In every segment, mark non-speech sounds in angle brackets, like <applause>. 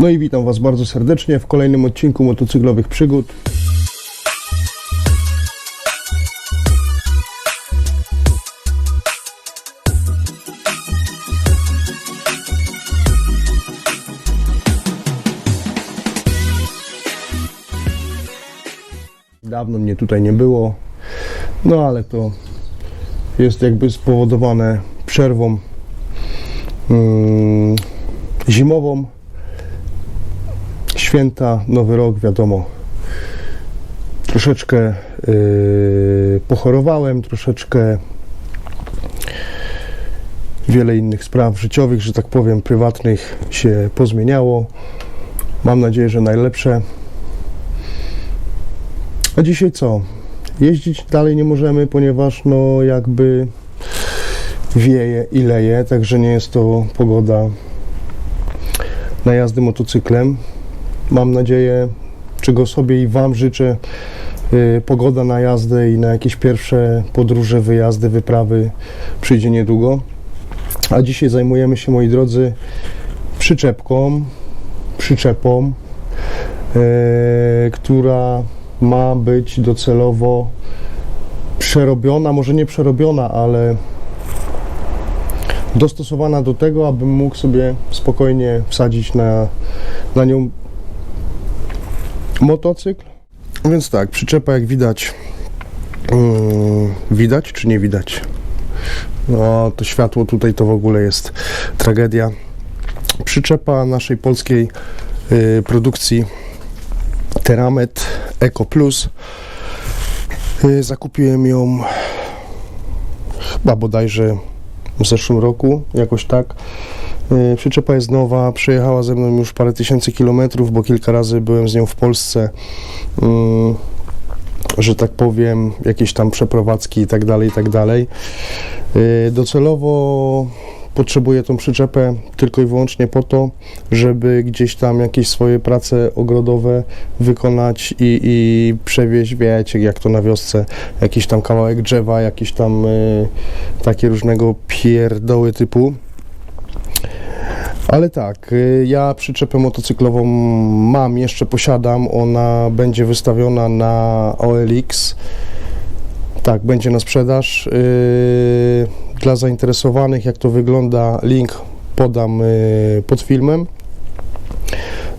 No i witam Was bardzo serdecznie w kolejnym odcinku motocyklowych przygód. Dawno mnie tutaj nie było, no ale to jest jakby spowodowane przerwą mm, zimową. Święta, nowy rok, wiadomo. Troszeczkę yy, pochorowałem, troszeczkę wiele innych spraw życiowych, że tak powiem, prywatnych się pozmieniało. Mam nadzieję, że najlepsze. A dzisiaj co? Jeździć dalej nie możemy, ponieważ no jakby wieje i leje, także nie jest to pogoda na jazdy motocyklem. Mam nadzieję, czego sobie i Wam życzę, yy, pogoda na jazdę i na jakieś pierwsze podróże, wyjazdy, wyprawy przyjdzie niedługo. A dzisiaj zajmujemy się, moi drodzy, przyczepką, przyczepą, yy, która ma być docelowo przerobiona, może nie przerobiona, ale dostosowana do tego, abym mógł sobie spokojnie wsadzić na, na nią motocykl. Więc tak, przyczepa jak widać, yy, widać czy nie widać? No, to światło tutaj to w ogóle jest tragedia. Przyczepa naszej polskiej yy, produkcji Teramet Eco Plus. Yy, zakupiłem ją chyba bodajże w zeszłym roku, jakoś tak. Yy, Przyczepa jest nowa, przejechała ze mną już parę tysięcy kilometrów, bo kilka razy byłem z nią w Polsce. Yy, że tak powiem, jakieś tam przeprowadzki i tak dalej, i tak dalej. Yy, Docelowo potrzebuję tą przyczepę tylko i wyłącznie po to, żeby gdzieś tam jakieś swoje prace ogrodowe wykonać i, i przewieźć, wiecie, jak to na wiosce, jakiś tam kawałek drzewa, jakieś tam y, takie różnego pierdoły typu. Ale tak, y, ja przyczepę motocyklową mam, jeszcze posiadam, ona będzie wystawiona na OLX. Tak, będzie na sprzedaż. Yy, Dla zainteresowanych, jak to wygląda, link podam yy, pod filmem.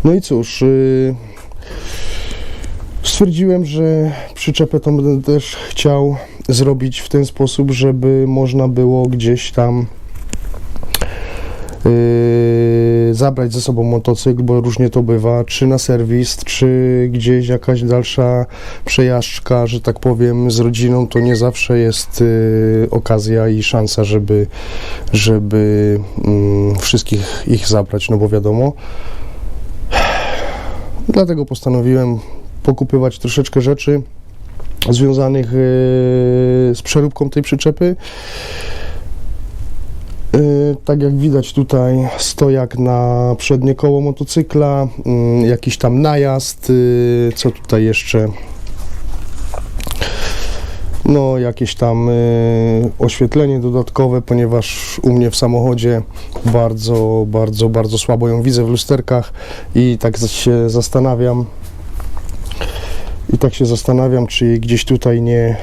No i cóż, stwierdziłem, że przyczepę tą będę też chciał zrobić w ten sposób, żeby można było gdzieś tam yy, zabrać ze sobą motocykl, bo różnie to bywa, czy na serwis, czy gdzieś jakaś dalsza przejażdżka, że tak powiem, z rodziną, to nie zawsze jest yy, okazja i szansa, żeby, żeby mm, wszystkich ich zabrać, no bo wiadomo. <sighs> Dlatego postanowiłem pokupywać troszeczkę rzeczy związanych yy, z przeróbką tej przyczepy. Yy, Tak jak widać tutaj stojak na przednie koło motocykla, yy, jakiś tam najazd, yy, co tutaj jeszcze? No jakieś tam oświetlenie dodatkowe, ponieważ u mnie w samochodzie bardzo, bardzo, bardzo słabo ją widzę w lusterkach i tak się zastanawiam, i tak się zastanawiam, czy gdzieś tutaj nie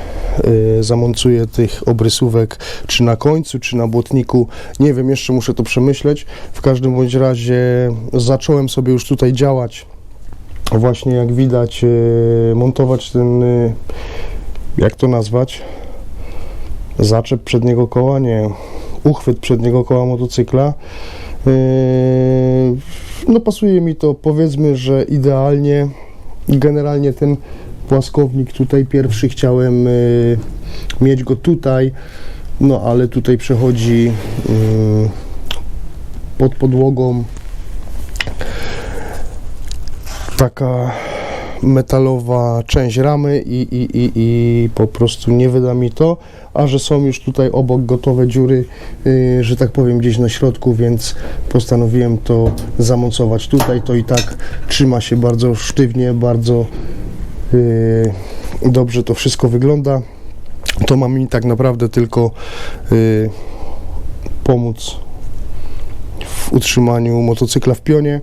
y, zamontuję tych obrysówek, czy na końcu, czy na błotniku. Nie wiem, jeszcze muszę to przemyśleć. W każdym bądź razie zacząłem sobie już tutaj działać. Właśnie jak widać, y, montować ten, y, jak to nazwać? Zaczep przedniego koła? Nie. Uchwyt przedniego koła motocykla. Yy, no pasuje mi to, powiedzmy, że idealnie. Generalnie ten płaskownik tutaj pierwszy chciałem y, mieć go tutaj, no ale tutaj przechodzi y, pod podłogą taka metalowa część ramy i, i, i, i po prostu nie wyda mi to, a że są już tutaj obok gotowe dziury, y, że tak powiem gdzieś na środku, więc postanowiłem to zamocować tutaj, to i tak trzyma się bardzo sztywnie, bardzo y, dobrze to wszystko wygląda. To ma mi tak naprawdę tylko y, pomóc w utrzymaniu motocykla w pionie.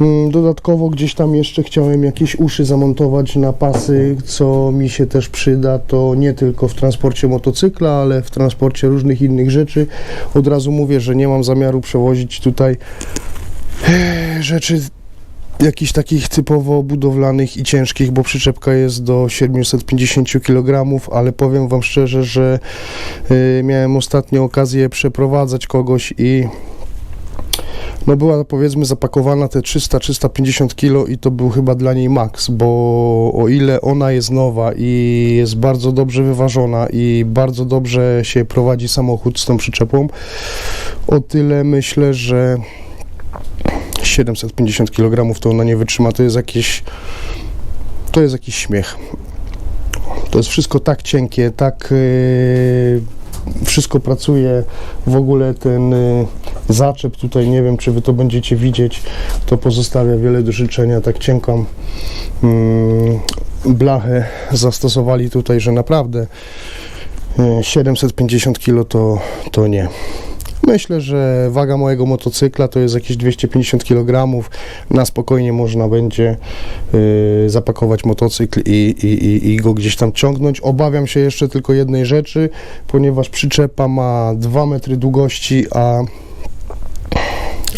Mm, Dodatkowo gdzieś tam jeszcze chciałem jakieś uszy zamontować na pasy, co mi się też przyda, to nie tylko w transporcie motocykla, ale w transporcie różnych innych rzeczy. Od razu mówię, że nie mam zamiaru przewozić tutaj e, rzeczy jakichś takich typowo budowlanych i ciężkich, bo przyczepka jest do 750 kg, ale powiem Wam szczerze, że y, miałem ostatnio okazję przeprowadzać kogoś i no była powiedzmy zapakowana te 300-350 kg i to był chyba dla niej maks, bo o ile ona jest nowa i jest bardzo dobrze wyważona i bardzo dobrze się prowadzi samochód z tą przyczepą, o tyle myślę, że 750 kg to ona nie wytrzyma, to jest jakieś to jest jakiś śmiech. To jest wszystko tak cienkie, tak yy, wszystko pracuje, w ogóle ten yy, zaczep tutaj, nie wiem czy wy to będziecie widzieć, to pozostawia wiele do życzenia, tak cienką yy, blachę zastosowali tutaj, że naprawdę yy, 750 kg to, to nie. Myślę, że waga mojego motocykla to jest jakieś 250 kg. Na spokojnie można będzie y, zapakować motocykl i, i, i go gdzieś tam ciągnąć. Obawiam się jeszcze tylko jednej rzeczy, ponieważ przyczepa ma 2 metry długości, a,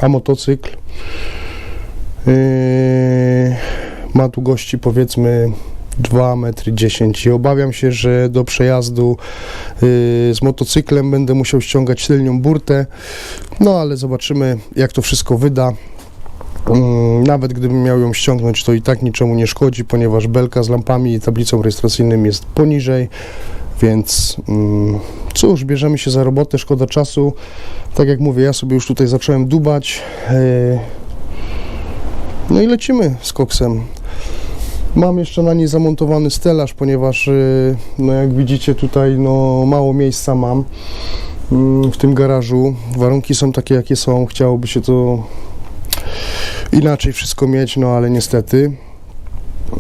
a motocykl y, ma długości powiedzmy 2 metry 10 i obawiam się, że do przejazdu y, z motocyklem będę musiał ściągać tylnią burtę, no ale zobaczymy jak to wszystko wyda. Mm, Nawet gdybym miał ją ściągnąć, to i tak niczemu nie szkodzi, ponieważ belka z lampami i tablicą rejestracyjną jest poniżej, więc mm, cóż, bierzemy się za robotę, szkoda czasu. Tak jak mówię, ja sobie już tutaj zacząłem dubać. y, No i lecimy z koksem. Mam jeszcze na niej zamontowany stelaż, ponieważ y, no jak widzicie tutaj no mało miejsca mam mm, w tym garażu. Warunki są takie jakie są, chciałoby się to inaczej wszystko mieć, no ale niestety.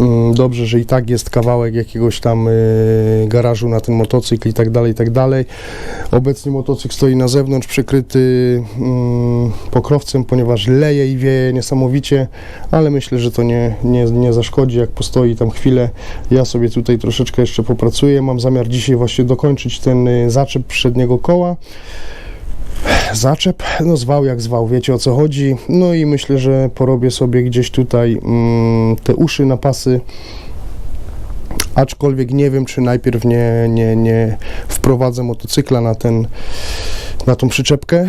Mm, Dobrze, że i tak jest kawałek jakiegoś tam y, garażu na ten motocykl i tak dalej, i tak dalej. Obecnie motocykl stoi na zewnątrz, przykryty mm, pokrowcem, ponieważ leje i wieje niesamowicie, ale myślę, że to nie, nie, nie zaszkodzi, jak postoi tam chwilę. Ja sobie tutaj troszeczkę jeszcze popracuję. Mam zamiar dzisiaj właśnie dokończyć ten y, zaczep przedniego koła. Zaczep, no zwał jak zwał, wiecie o co chodzi. No i myślę, że porobię sobie gdzieś tutaj mm, te uszy na pasy. Aczkolwiek nie wiem, czy najpierw nie, nie, nie wprowadzę motocykla na ten, na tą przyczepkę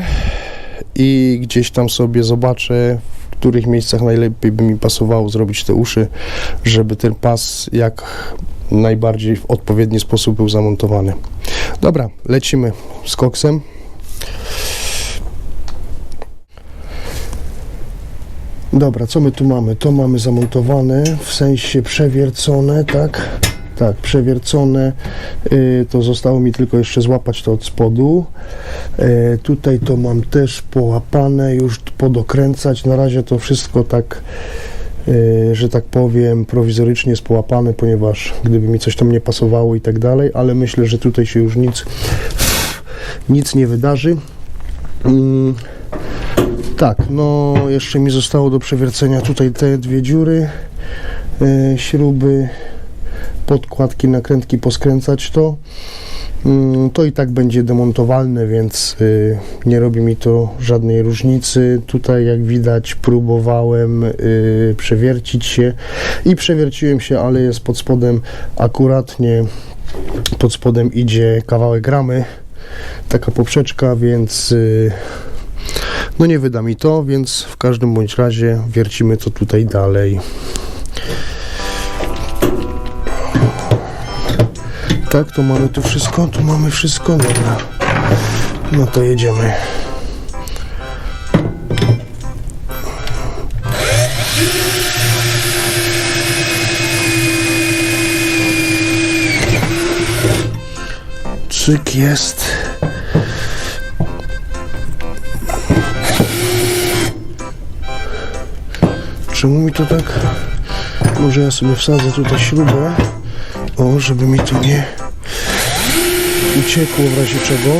i gdzieś tam sobie zobaczę, w których miejscach najlepiej by mi pasowało zrobić te uszy, żeby ten pas jak najbardziej w odpowiedni sposób był zamontowany. Dobra, lecimy z koksem. Dobra, co my tu mamy? To mamy zamontowane, w sensie przewiercone, tak? Tak, przewiercone. Y, to zostało mi tylko jeszcze złapać to od spodu. Y, tutaj to mam też połapane, już podokręcać. Na razie to wszystko tak, y, że tak powiem, prowizorycznie jest połapane, ponieważ gdyby mi coś tam nie pasowało i tak dalej, ale myślę, że tutaj się już nic, nic nie wydarzy. Tak, no jeszcze mi zostało do przewiercenia tutaj te dwie dziury, y, śruby, podkładki, nakrętki, poskręcać to. Mm, To i tak będzie demontowalne, więc y, nie robi mi to żadnej różnicy. Tutaj jak widać próbowałem y, przewiercić się i przewierciłem się, ale jest pod spodem akuratnie pod spodem idzie kawałek ramy, taka poprzeczka, więc y, no nie wyda mi to, więc w każdym bądź razie wiercimy to tutaj dalej. Tak, to mamy tu wszystko, tu mamy wszystko, dobra. No to jedziemy. Cyk jest. Czemu mi to tak? Może ja sobie wsadzę tutaj śrubę. O, żeby mi to nie uciekło w razie czego.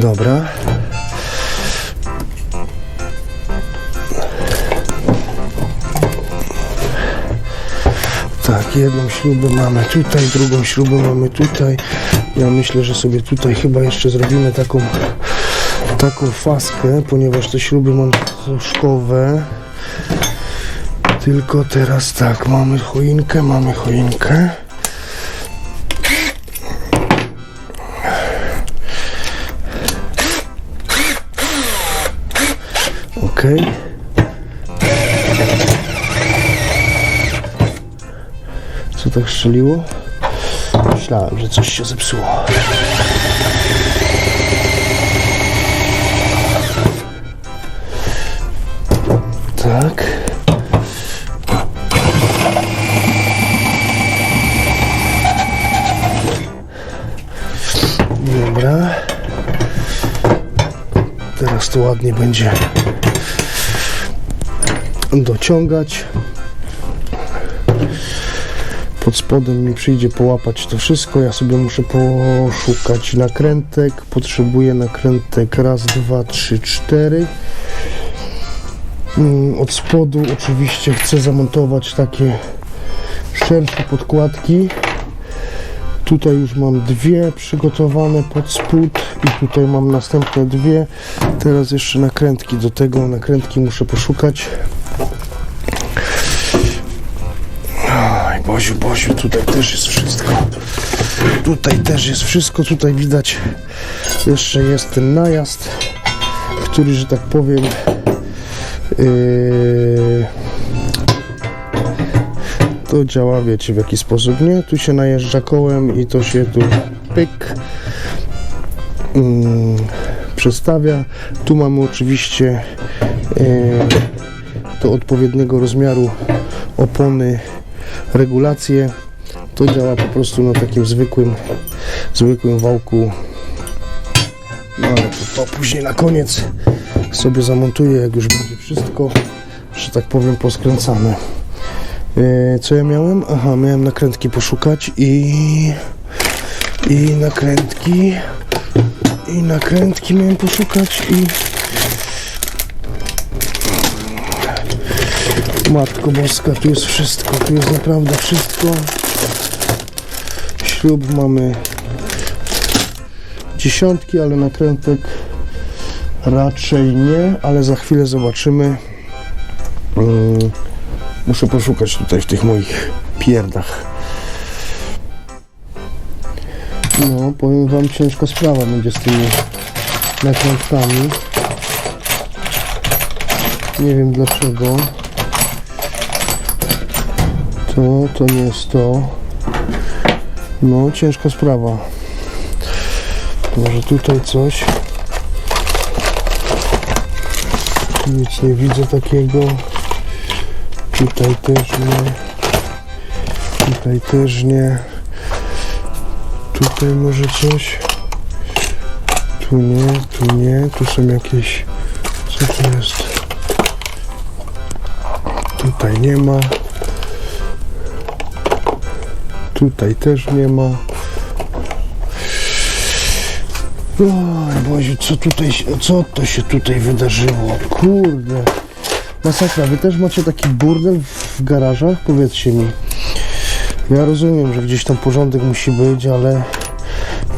Dobra. Tak, jedną śrubę mamy tutaj, drugą śrubę mamy tutaj. Ja myślę, że sobie tutaj chyba jeszcze zrobimy taką taką faskę, ponieważ te śruby mam troszkowe. Tylko teraz tak, mamy choinkę, mamy choinkę. Okej. Co tak strzeliło? Myślałem, że coś się zepsuło. Tak. Dobra. Teraz to ładnie będzie dociągać. Pod spodem mi przyjdzie połapać to wszystko. Ja sobie muszę poszukać nakrętek. Potrzebuję nakrętek raz, dwa, trzy, cztery. Mm, Od spodu oczywiście chcę zamontować takie szersze podkładki. Tutaj już mam dwie przygotowane pod spód i tutaj mam następne dwie. Teraz jeszcze nakrętki do tego. Nakrętki muszę poszukać. Boziu, Boziu, tutaj też jest wszystko. Tutaj też jest wszystko. Tutaj widać jeszcze jest ten najazd, który, że tak powiem, Yy, to działa, wiecie w jaki sposób, nie? Tu się najeżdża kołem i to się tu pyk mm, przestawia. Tu mamy oczywiście yy, do odpowiedniego rozmiaru opony regulację. To działa po prostu na takim zwykłym, zwykłym wałku. No ale to, to później na koniec sobie zamontuję, jak już będzie wszystko, że tak powiem, poskręcane. E, Co ja miałem? Aha, miałem nakrętki poszukać i i nakrętki i nakrętki miałem poszukać i Matko Boska, tu jest wszystko, tu jest naprawdę wszystko. Śrub mamy dziesiątki, ale nakrętek Raczej nie, ale za chwilę zobaczymy. Mm, Muszę poszukać tutaj w tych moich pierdach. No, powiem Wam, ciężka sprawa będzie z tymi nakrętkami. Nie wiem dlaczego. To, to nie jest to. No, ciężka sprawa. Może tutaj coś. Nic nie widzę takiego. Tutaj też nie. Tutaj też nie. Tutaj może coś. Tu nie, tu nie. Tu są jakieś. Co to jest? Tutaj nie ma. Tutaj też nie ma. Oj, Boziu, co tutaj, co to się tutaj wydarzyło? Kurde. Masakra, wy też macie taki burdel w garażach? Powiedzcie mi. Ja rozumiem, że gdzieś tam porządek musi być, ale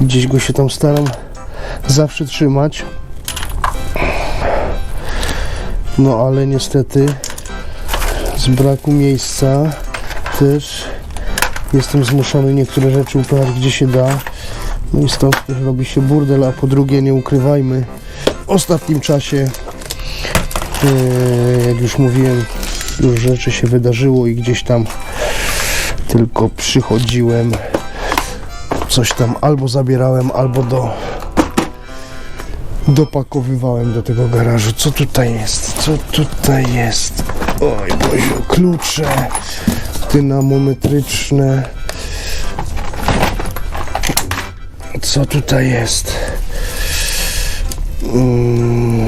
gdzieś go się tam staram zawsze trzymać. No ale niestety z braku miejsca też jestem zmuszony niektóre rzeczy uprawiać gdzie się da. No i stąd robi się burdel, a po drugie nie ukrywajmy, w ostatnim czasie, e, jak już mówiłem, już rzeczy się wydarzyło i gdzieś tam tylko przychodziłem, coś tam albo zabierałem, albo do dopakowywałem do tego garażu. Co tutaj jest? Co tutaj jest? Oj, Boziu, klucze dynamometryczne. Co tutaj jest? Mm.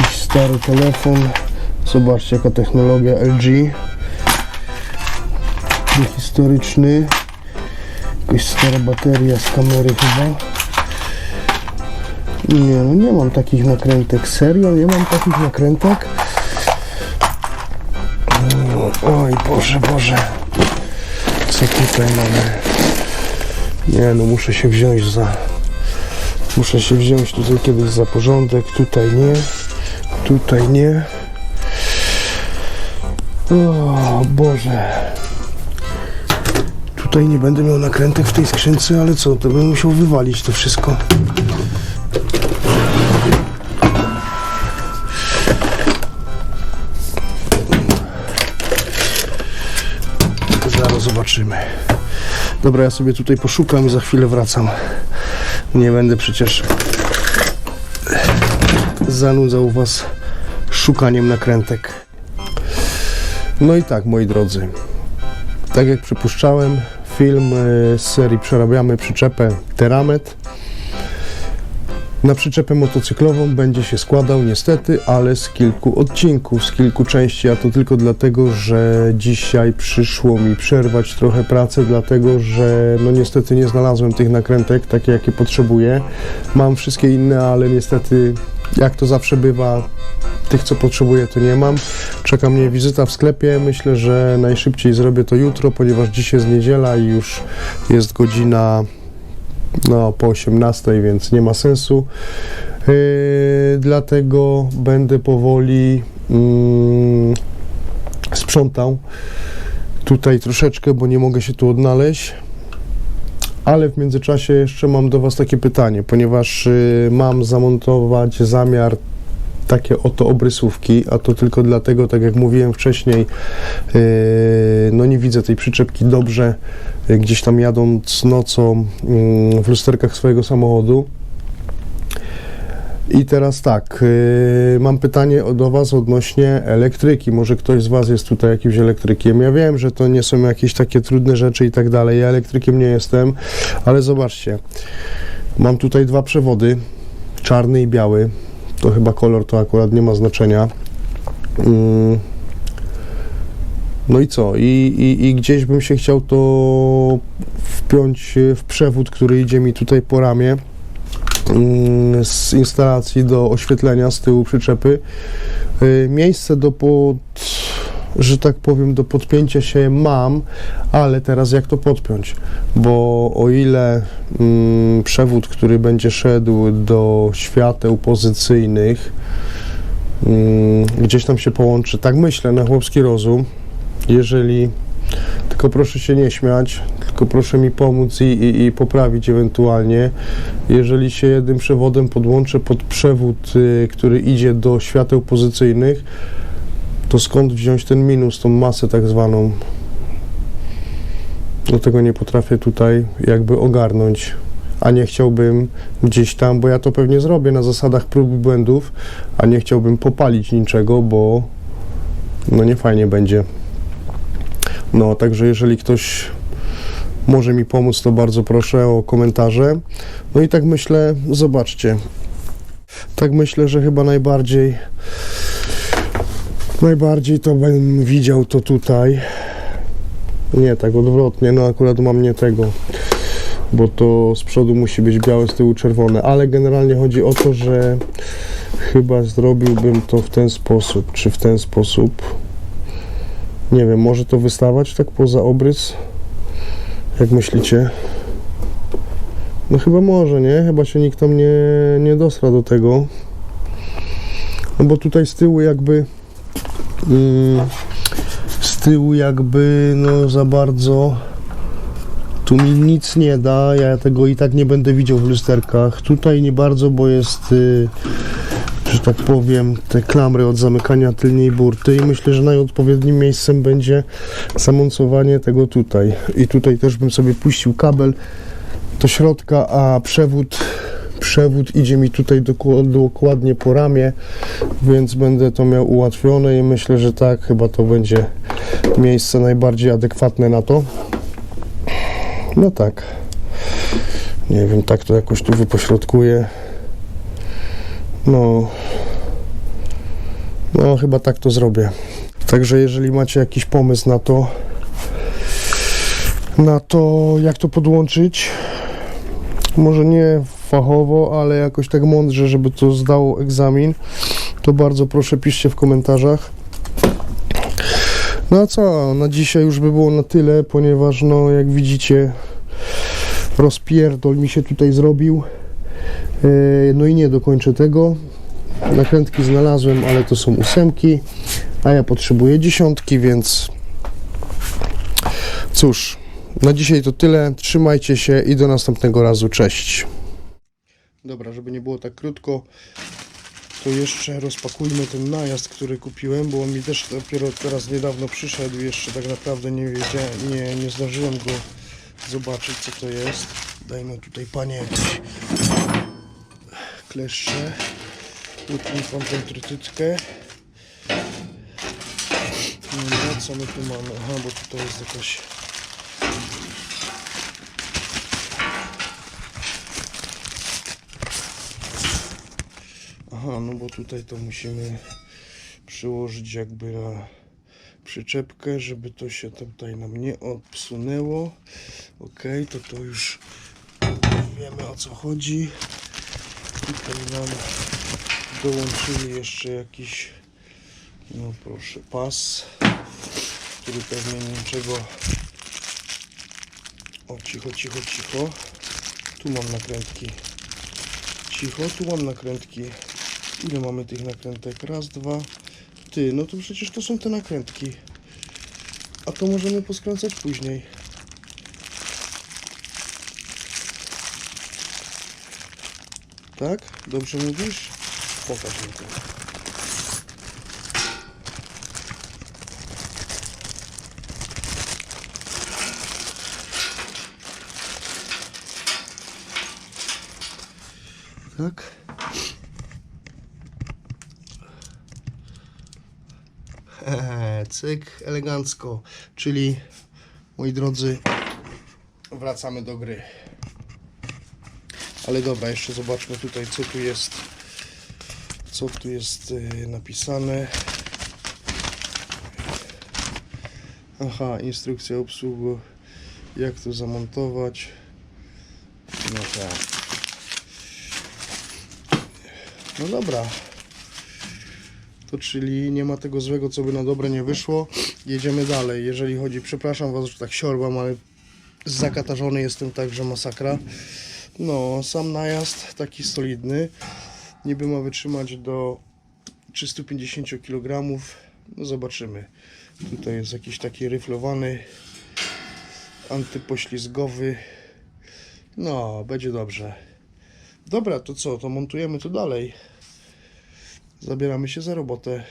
Jakiś stary telefon. Zobaczcie jaka technologia LG. historyczny. Jakaś stara bateria z kamery chyba. Nie, no nie mam takich nakrętek. Serio, nie mam takich nakrętek. Oj, Boże, Boże. Co tutaj mamy? Nie, no muszę się wziąć za... Muszę się wziąć tutaj kiedyś za porządek. Tutaj nie. Tutaj nie. O Boże. Tutaj nie będę miał nakrętek w tej skrzynce, ale co, to bym musiał wywalić to wszystko. Zobaczymy. Dobra, ja sobie tutaj poszukam i za chwilę wracam. Nie będę przecież zanudzał Was szukaniem nakrętek. No i tak, moi drodzy. Tak jak przypuszczałem, film e, z serii Przerabiamy przyczepę Teramet. Na przyczepę motocyklową będzie się składał niestety, ale z kilku odcinków, z kilku części, a to tylko dlatego, że dzisiaj przyszło mi przerwać trochę pracę, dlatego że no niestety nie znalazłem tych nakrętek takie jakie potrzebuję. Mam wszystkie inne, ale niestety jak to zawsze bywa, tych co potrzebuję to nie mam. Czeka mnie wizyta w sklepie, myślę, że najszybciej zrobię to jutro, ponieważ dzisiaj jest niedziela i już jest godzina no, po 18, więc nie ma sensu. Yy, dlatego będę powoli mm, sprzątał tutaj troszeczkę, bo nie mogę się tu odnaleźć. Ale w międzyczasie jeszcze mam do Was takie pytanie, ponieważ y, mam zamontować zamiar takie oto obrysówki, a to tylko dlatego, tak jak mówiłem wcześniej, yy, no nie widzę tej przyczepki dobrze, yy, gdzieś tam jadąc nocą yy, w lusterkach swojego samochodu. I teraz tak, yy, mam pytanie do Was odnośnie elektryki. Może ktoś z Was jest tutaj jakimś elektrykiem. Ja wiem, że to nie są jakieś takie trudne rzeczy i tak dalej. Ja elektrykiem nie jestem, ale zobaczcie. Mam tutaj dwa przewody, czarny i biały. To chyba kolor to akurat nie ma znaczenia. Mm. No i co? I, i, I gdzieś bym się chciał to wpiąć w przewód, który idzie mi tutaj po ramię mm, z instalacji do oświetlenia z tyłu przyczepy. Y, Miejsce do pod, że tak powiem, do podpięcia się mam, ale teraz jak to podpiąć? Bo o ile mm, przewód, który będzie szedł do świateł pozycyjnych, mm, gdzieś tam się połączy, tak myślę, na chłopski rozum, jeżeli tylko proszę się nie śmiać, tylko proszę mi pomóc i, i, i poprawić ewentualnie. Jeżeli się jednym przewodem podłączę pod przewód, y, który idzie do świateł pozycyjnych, to skąd wziąć ten minus, tą masę tak zwaną? Do tego nie potrafię tutaj jakby ogarnąć, a nie chciałbym gdzieś tam, bo ja to pewnie zrobię na zasadach prób i błędów, a nie chciałbym popalić niczego, bo no nie fajnie będzie. No, także jeżeli ktoś może mi pomóc, to bardzo proszę o komentarze. No i tak myślę, zobaczcie. Tak myślę, że chyba najbardziej najbardziej to bym widział to tutaj. Nie, tak odwrotnie, no akurat mam nie tego, bo to z przodu musi być białe, z tyłu czerwone, ale generalnie chodzi o to, że chyba zrobiłbym to w ten sposób, czy w ten sposób. Nie wiem, może to wystawać tak poza obrys? Jak myślicie? No chyba może, nie? Chyba się nikt tam nie, nie dosra do tego. No bo tutaj z tyłu jakby mm, z tyłu jakby no za bardzo tu mi nic nie da, ja tego i tak nie będę widział w lusterkach. Tutaj nie bardzo, bo jest y, że tak powiem, te klamry od zamykania tylnej burty i myślę, że najodpowiednim miejscem będzie zamocowanie tego tutaj. I tutaj też bym sobie puścił kabel do środka, a przewód przewód idzie mi tutaj dokładnie po ramię, więc będę to miał ułatwione i myślę, że tak, chyba to będzie miejsce najbardziej adekwatne na to. No tak. Nie wiem, tak to jakoś tu wypośrodkuję. No. No, chyba tak to zrobię. Także jeżeli macie jakiś pomysł na to, na to, jak to podłączyć. Może nie fachowo, ale jakoś tak mądrze, żeby to zdało egzamin. To bardzo proszę piszcie w komentarzach. No a co, na dzisiaj już by było na tyle, ponieważ no jak widzicie rozpierdol mi się tutaj zrobił. Yy, No i nie dokończę tego. Nakrętki znalazłem, ale to są ósemki, a ja potrzebuję dziesiątki, więc cóż, na dzisiaj to tyle. Trzymajcie się i do następnego razu. Cześć. Dobra, żeby nie było tak krótko, to jeszcze rozpakujmy ten najazd, który kupiłem, bo on mi też dopiero teraz niedawno przyszedł. Jeszcze tak naprawdę nie wiedziałem, nie, nie zdążyłem go zobaczyć, co to jest. Dajmy tutaj panie jakieś kleszcze. Utnij pan tą trytytkę. Dobra, co my tu mamy? Aha, bo tutaj jest jakaś... Aha, no bo tutaj to musimy przyłożyć jakby na przyczepkę, żeby to się tutaj nam nie obsunęło. Ok, to to już wiemy o co chodzi. Tutaj nam dołączyli jeszcze jakiś, no proszę, pas, który pewnie niczego. O, cicho, cicho, cicho. Tu mam nakrętki. Cicho, tu mam nakrętki. Ile mamy tych nakrętek? Raz, dwa. Ty, no to przecież to są te nakrętki. A to możemy poskręcać później. Tak? Dobrze mówisz? Pokaż mi to. Tak? Eee, cyk, elegancko. Czyli, moi drodzy, wracamy do gry. Ale dobra, jeszcze zobaczmy tutaj, co tu jest. Co tu jest y, napisane. Aha, instrukcja obsługi. Jak to zamontować. No tak. No dobra. To czyli nie ma tego złego, co by na dobre nie wyszło. Jedziemy dalej. Jeżeli chodzi, przepraszam Was, że tak siorbam, ale zakatarzony jestem tak, że masakra. No, sam najazd taki solidny. Niby ma wytrzymać do 350 kg. No zobaczymy. Tutaj jest jakiś taki ryflowany, antypoślizgowy. No, będzie dobrze. Dobra, to co? To montujemy to dalej. Zabieramy się za robotę.